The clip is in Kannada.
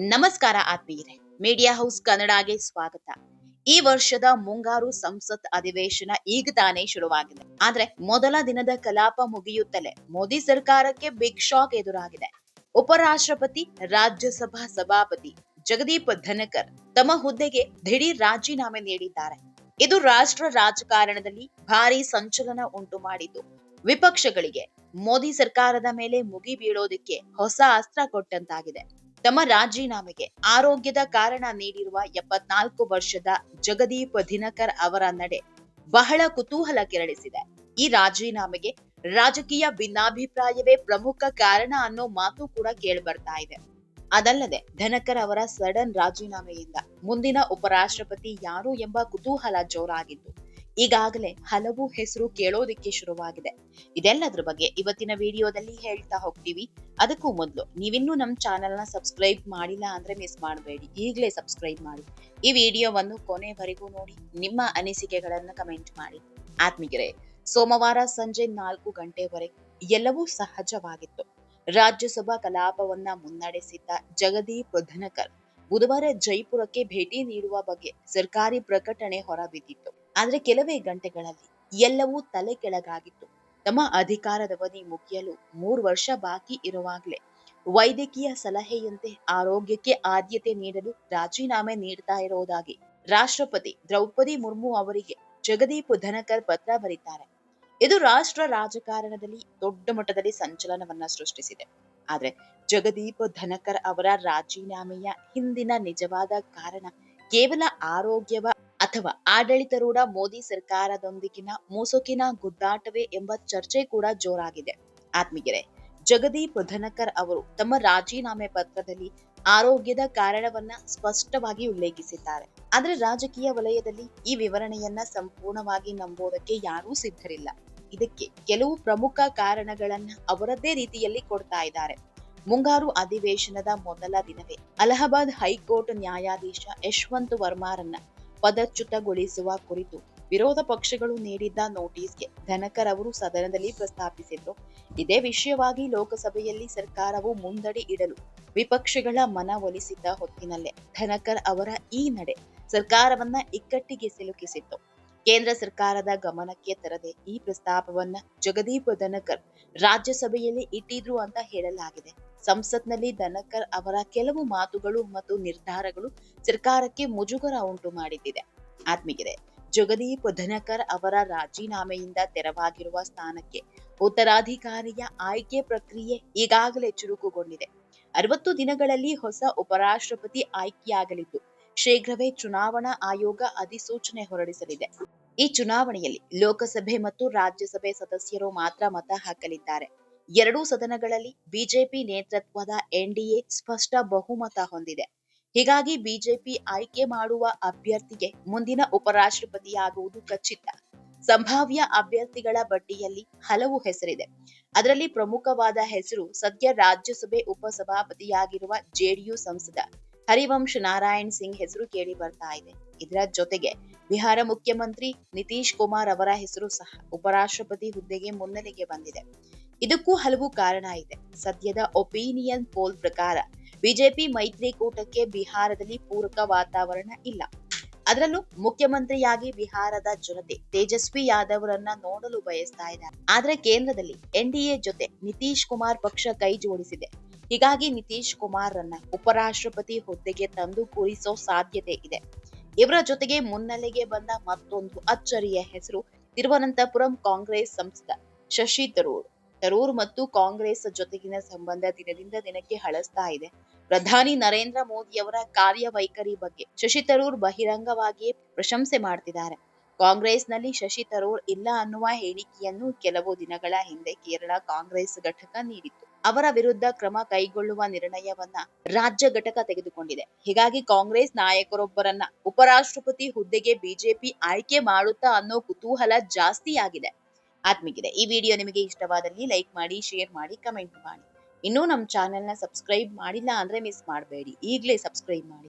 ನಮಸ್ಕಾರ ಆತ್ಮೀಯರೇ. ಮೀಡಿಯಾ ಹೌಸ್ ಕನ್ನಡಗೆ ಸ್ವಾಗತ. ಈ ವರ್ಷದ ಮುಂಗಾರು ಸಂಸತ್ ಅಧಿವೇಶನ ಈಗ ತಾನೇ ಶುರುವಾಗಿದೆ. ಆದ್ರೆ ಮೊದಲ ದಿನದ ಕಲಾಪ ಮುಗಿಯುತ್ತಲೇ ಮೋದಿ ಸರ್ಕಾರಕ್ಕೆ ಬಿಗ್ ಶಾಕ್ ಎದುರಾಗಿದೆ. ಉಪರಾಷ್ಟ್ರಪತಿ, ರಾಜ್ಯಸಭಾ ಸಭಾಪತಿ ಜಗದೀಪ್ ಧನಕರ್ ತಮ್ಮ ಹುದ್ದೆಗೆ ದಿಢೀರ್ ರಾಜೀನಾಮೆ ನೀಡಿದ್ದಾರೆ. ಇದು ರಾಷ್ಟ್ರ ರಾಜಕಾರಣದಲ್ಲಿ ಭಾರಿ ಸಂಚಲನ ಉಂಟು ಮಾಡಿತು ವಿಪಕ್ಷಗಳಿಗೆ ಮೋದಿ ಸರ್ಕಾರದ ಮೇಲೆ ಮುಗಿ ಬೀಳೋದಕ್ಕೆ ಹೊಸ ಅಸ್ತ್ರ ಕೊಟ್ಟಂತಾಗಿದೆ. ತಮ್ಮ ರಾಜೀನಾಮೆಗೆ ಆರೋಗ್ಯದ ಕಾರಣ ನೀಡಿರುವ ಎಪ್ಪತ್ನಾಲ್ಕು ವರ್ಷದ ಜಗದೀಪ್ ದಿನಕರ್ ಅವರ ನಡೆ ಬಹಳ ಕುತೂಹಲ ಕೆರಳಿಸಿದೆ. ಈ ರಾಜೀನಾಮೆಗೆ ರಾಜಕೀಯ ಭಿನ್ನಾಭಿಪ್ರಾಯವೇ ಪ್ರಮುಖ ಕಾರಣ ಅನ್ನೋ ಮಾತು ಕೂಡ ಕೇಳಿಬರ್ತಾ ಇದೆ. ಅದಲ್ಲದೆ ಧನಕರ್ ಅವರ ಸಡನ್ ರಾಜೀನಾಮೆಯಿಂದ ಮುಂದಿನ ಉಪರಾಷ್ಟ್ರಪತಿ ಯಾರು ಎಂಬ ಕುತೂಹಲ ಜೋರಾಗಿದ್ದು ಈಗಾಗಲೇ ಹಲವು ಹೆಸರು ಕೇಳೋದಿಕ್ಕೆ ಶುರುವಾಗಿದೆ. ಇದೆಲ್ಲದ್ರ ಬಗ್ಗೆ ಇವತ್ತಿನ ವಿಡಿಯೋದಲ್ಲಿ ಹೇಳ್ತಾ ಹೋಗ್ತೀವಿ. ಅದಕ್ಕೂ ಮೊದಲು ನೀವಿನ್ನೂ ನಮ್ಮ ಚಾನೆಲ್ನ ಸಬ್ಸ್ಕ್ರೈಬ್ ಮಾಡಿಲ್ಲ ಅಂದ್ರೆ ಮಿಸ್ ಮಾಡಬೇಡಿ. ಈಗಲೇ ಸಬ್ಸ್ಕ್ರೈಬ್ ಮಾಡಿ. ಈ ವಿಡಿಯೋವನ್ನು ಕೊನೆವರೆಗೂ ನೋಡಿ, ನಿಮ್ಮ ಅನಿಸಿಕೆಗಳನ್ನು ಕಮೆಂಟ್ ಮಾಡಿ. ಆತ್ಮಿಗಿರೆ ಸೋಮವಾರ ಸಂಜೆ ನಾಲ್ಕು ಗಂಟೆವರೆಗೆ ಎಲ್ಲವೂ ಸಹಜವಾಗಿತ್ತು. ರಾಜ್ಯಸಭಾ ಕಲಾಪವನ್ನ ಮುನ್ನಡೆಸಿದ್ದ ಜಗದೀಪ್ ಧನಕರ್ ಬುಧವಾರ ಜೈಪುರಕ್ಕೆ ಭೇಟಿ ನೀಡುವ ಬಗ್ಗೆ ಸರ್ಕಾರಿ ಪ್ರಕಟಣೆ ಹೊರಬಿದ್ದಿತ್ತು. ಆದ್ರೆ ಕೆಲವೇ ಗಂಟೆಗಳಲ್ಲಿ ಎಲ್ಲವೂ ತಲೆ ಕೆಳಗಾಗಿತ್ತು. ತಮ್ಮ ಅಧಿಕಾರದವಧಿ ಮುಗಿಯಲು ಮೂರು ವರ್ಷ ಬಾಕಿ ಇರುವಾಗಲೇ ವೈದ್ಯಕೀಯ ಸಲಹೆಯಂತೆ ಆರೋಗ್ಯಕ್ಕೆ ಆದ್ಯತೆ ನೀಡಲು ರಾಜೀನಾಮೆ ನೀಡ್ತಾ ಇರೋದಾಗಿ ರಾಷ್ಟ್ರಪತಿ ದ್ರೌಪದಿ ಮುರ್ಮು ಅವರಿಗೆ ಜಗದೀಪ್ ಧನಕರ್ ಪತ್ರ ಬರೀತಾರೆ. ಇದು ರಾಷ್ಟ್ರ ರಾಜಕಾರಣದಲ್ಲಿ ದೊಡ್ಡ ಮಟ್ಟದಲ್ಲಿ ಸಂಚಲನವನ್ನ ಸೃಷ್ಟಿಸಿದೆ. ಆದ್ರೆ ಜಗದೀಪ್ ಧನಕರ್ ಅವರ ರಾಜೀನಾಮೆಯ ಹಿಂದಿನ ನಿಜವಾದ ಕಾರಣ ಕೇವಲ ಆರೋಗ್ಯವ ಅಥವಾ ಆಡಳಿತಾರೂಢ ಮೋದಿ ಸರ್ಕಾರದೊಂದಿಗಿನ ಮುಸುಕಿನ ಗುದ್ದಾಟವೇ ಎಂಬ ಚರ್ಚೆ ಕೂಡ ಜೋರಾಗಿದೆ. ಆತ್ಮೀಗೆರೆ ಜಗದೀಪ್ ಧನಕರ್ ಅವರು ತಮ್ಮ ರಾಜೀನಾಮೆ ಪತ್ರದಲ್ಲಿ ಆರೋಗ್ಯದ ಕಾರಣವನ್ನ ಸ್ಪಷ್ಟವಾಗಿ ಉಲ್ಲೇಖಿಸಿದ್ದಾರೆ. ಆದ್ರೆ ರಾಜಕೀಯ ವಲಯದಲ್ಲಿ ಈ ವಿವರಣೆಯನ್ನ ಸಂಪೂರ್ಣವಾಗಿ ನಂಬೋದಕ್ಕೆ ಯಾರೂ ಸಿದ್ಧರಿಲ್ಲ. ಇದಕ್ಕೆ ಕೆಲವು ಪ್ರಮುಖ ಕಾರಣಗಳನ್ನ ಅವರದ್ದೇ ರೀತಿಯಲ್ಲಿ ಕೊಡ್ತಾ ಇದ್ದಾರೆ. ಮುಂಗಾರು ಅಧಿವೇಶನದ ಮೊದಲ ದಿನವೇ ಅಲಹಾಬಾದ್ ಹೈಕೋರ್ಟ್ ನ್ಯಾಯಾಧೀಶ ಯಶವಂತ್ ವರ್ಮಾರನ್ನ ಪದಚ್ಯುತಗೊಳಿಸುವ ಕುರಿತು ವಿರೋಧ ಪಕ್ಷಗಳು ನೀಡಿದ್ದ ನೋಟಿಸ್ಗೆ ಧನಕರ್ ಅವರು ಸದನದಲ್ಲಿ ಪ್ರಸ್ತಾಪಿಸಿದ್ರು. ಇದೇ ವಿಷಯವಾಗಿ ಲೋಕಸಭೆಯಲ್ಲಿ ಸರ್ಕಾರವು ಮುಂದಡಿ ಇಡಲು ವಿಪಕ್ಷಗಳ ಮನವೊಲಿಸಿದ್ದ ಹೊತ್ತಿನಲ್ಲೇ ಧನಕರ್ ಅವರ ಈ ನಡೆ ಸರ್ಕಾರವನ್ನ ಇಕ್ಕಟ್ಟಿಗೆ ಸಿಲುಕಿಸಿತ್ತು. ಕೇಂದ್ರ ಸರ್ಕಾರದ ಗಮನಕ್ಕೆ ತರದೆ ಈ ಪ್ರಸ್ತಾಪವನ್ನ ಜಗದೀಪ್ ಧನಕರ್ ರಾಜ್ಯಸಭೆಯಲ್ಲಿ ಇಟ್ಟಿದ್ರು ಅಂತ ಹೇಳಲಾಗಿದೆ. ಸಂಸತ್ನಲ್ಲಿ ಧನಕರ್ ಅವರ ಕೆಲವು ಮಾತುಗಳು ಮತ್ತು ನಿರ್ಧಾರಗಳು ಸರ್ಕಾರಕ್ಕೆ ಮುಜುಗರ ಉಂಟು ಮಾಡಿದ್ದಿದೆ. ಆತ್ಮೀಯರೇ, ಜಗದೀಪ್ ಧನಕರ್ ಅವರ ರಾಜೀನಾಮೆಯಿಂದ ತೆರವಾಗಿರುವ ಸ್ಥಾನಕ್ಕೆ ಉತ್ತರಾಧಿಕಾರಿಯ ಆಯ್ಕೆ ಪ್ರಕ್ರಿಯೆ ಈಗಾಗಲೇ ಚುರುಕುಗೊಂಡಿದೆ. ಅರವತ್ತು ದಿನಗಳಲ್ಲಿ ಹೊಸ ಉಪರಾಷ್ಟ್ರಪತಿ ಆಯ್ಕೆಯಾಗಲಿದ್ದು, ಶೀಘ್ರವೇ ಚುನಾವಣಾ ಆಯೋಗ ಅಧಿಸೂಚನೆ ಹೊರಡಿಸಲಿದೆ. ಈ ಚುನಾವಣೆಯಲ್ಲಿ ಲೋಕಸಭೆ ಮತ್ತು ರಾಜ್ಯಸಭೆ ಸದಸ್ಯರು ಮಾತ್ರ ಮತ ಹಾಕಲಿದ್ದಾರೆ. ಎರಡೂ ಸದನಗಳಲ್ಲಿ ಬಿಜೆಪಿ ನೇತೃತ್ವದ ಎನ್ಡಿಎ ಸ್ಪಷ್ಟ ಬಹುಮತ ಹೊಂದಿದೆ. ಹೀಗಾಗಿ ಬಿಜೆಪಿ ಆಯ್ಕೆ ಮಾಡುವ ಅಭ್ಯರ್ಥಿಗೆ ಮುಂದಿನ ಉಪರಾಷ್ಟ್ರಪತಿಯಾಗುವುದು ಖಚಿತ. ಸಂಭಾವ್ಯ ಅಭ್ಯರ್ಥಿಗಳ ಪಟ್ಟಿಯಲ್ಲಿ ಹಲವು ಹೆಸರಿದೆ. ಅದರಲ್ಲಿ ಪ್ರಮುಖವಾದ ಹೆಸರು ಸದ್ಯ ರಾಜ್ಯಸಭೆ ಉಪಸಭಾಪತಿಯಾಗಿರುವ ಜೆಡಿಯು ಸಂಸದ ಹರಿವಂಶ್ ನಾರಾಯಣ್ ಸಿಂಗ್ ಹೆಸರು ಕೇಳಿ ಬರ್ತಾ ಇದೆ. ಇದರ ಜೊತೆಗೆ ಬಿಹಾರ ಮುಖ್ಯಮಂತ್ರಿ ನಿತೀಶ್ ಕುಮಾರ್ ಅವರ ಹೆಸರು ಸಹ ಉಪರಾಷ್ಟ್ರಪತಿ ಹುದ್ದೆಗೆ ಮುನ್ನೆಲೆಗೆ ಬಂದಿದೆ. ಇದಕ್ಕೂ ಹಲವು ಕಾರಣ ಇದೆ. ಸದ್ಯದ ಒಪಿನಿಯನ್ ಪೋಲ್ ಪ್ರಕಾರ ಬಿಜೆಪಿ ಮೈತ್ರಿಕೂಟಕ್ಕೆ ಬಿಹಾರದಲ್ಲಿ ಪೂರಕ ವಾತಾವರಣ ಇಲ್ಲ. ಅದರಲ್ಲೂ ಮುಖ್ಯಮಂತ್ರಿಯಾಗಿ ಬಿಹಾರದ ಜನತೆ ತೇಜಸ್ವಿ ಯಾದವ್ರನ್ನ ನೋಡಲು ಬಯಸ್ತಾ ಇದ್ದಾರೆ. ಆದ್ರೆ ಕೇಂದ್ರದಲ್ಲಿ ಎನ್ಡಿಎ ಜೊತೆ ನಿತೀಶ್ ಕುಮಾರ್ ಪಕ್ಷ ಕೈ ಜೋಡಿಸಿದೆ. ಹೀಗಾಗಿ ನಿತೀಶ್ ಕುಮಾರ್ ರನ್ನ ಉಪರಾಷ್ಟ್ರಪತಿ ಹುದ್ದೆಗೆ ತಂದು ಕೂರಿಸೋ ಸಾಧ್ಯತೆ ಇದೆ. ಇವರ ಜೊತೆಗೆ ಮುನ್ನೆಲೆಗೆ ಬಂದ ಮತ್ತೊಂದು ಅಚ್ಚರಿಯ ಹೆಸರು ತಿರುವನಂತಪುರಂ ಕಾಂಗ್ರೆಸ್ ಸಂಸದ ಶಶಿ ತರೂರ್. ತರೂರ್ ಮತ್ತು ಕಾಂಗ್ರೆಸ್ ಜೊತೆಗಿನ ಸಂಬಂಧ ದಿನದಿಂದ ದಿನಕ್ಕೆ ಹಳಸ್ತಾ ಇದೆ. ಪ್ರಧಾನಿ ನರೇಂದ್ರ ಮೋದಿಯವರ ಕಾರ್ಯವೈಖರಿ ಬಗ್ಗೆ ಶಶಿ ತರೂರ್ ಬಹಿರಂಗವಾಗಿಯೇ ಪ್ರಶಂಸೆ ಮಾಡ್ತಿದ್ದಾರೆ. ಕಾಂಗ್ರೆಸ್ನಲ್ಲಿ ಶಶಿ ತರೂರ್ ಇಲ್ಲ ಅನ್ನುವ ಹೇಳಿಕೆಯನ್ನು ಕೆಲವು ದಿನಗಳ ಹಿಂದೆ ಕೇರಳ ಕಾಂಗ್ರೆಸ್ ಘಟಕ ನೀಡಿತ್ತು. ಅವರ ವಿರುದ್ಧ ಕ್ರಮ ಕೈಗೊಳ್ಳುವ ನಿರ್ಣಯವನ್ನ ರಾಜ್ಯ ಘಟಕ ತೆಗೆದುಕೊಂಡಿದೆ. ಹೀಗಾಗಿ ಕಾಂಗ್ರೆಸ್ ನಾಯಕರೊಬ್ಬರನ್ನ ಉಪರಾಷ್ಟ್ರಪತಿ ಹುದ್ದೆಗೆ ಬಿಜೆಪಿ ಆಯ್ಕೆ ಮಾಡುತ್ತಾ ಅನ್ನೋ ಕುತೂಹಲ ಜಾಸ್ತಿ ಆಗಿದೆ ಆತ್ಮೀಗಿದೆ. ಈ ವಿಡಿಯೋ ನಿಮಗೆ ಇಷ್ಟವಾದಲ್ಲಿ ಲೈಕ್ ಮಾಡಿ ಶೇರ್ ಮಾಡಿ ಕಮೆಂಟ್ ಮಾಡಿ. ಇನ್ನೂ ನಮ್ಮ ಚಾನೆಲ್ನ ಸಬ್ಸ್ಕ್ರೈಬ್ ಮಾಡಿಲ್ಲ ಅಂದ್ರೆ ಮಿಸ್ ಮಾಡಬೇಡಿ. ಈಗಲೇ ಸಬ್ಸ್ಕ್ರೈಬ್ ಮಾಡಿ.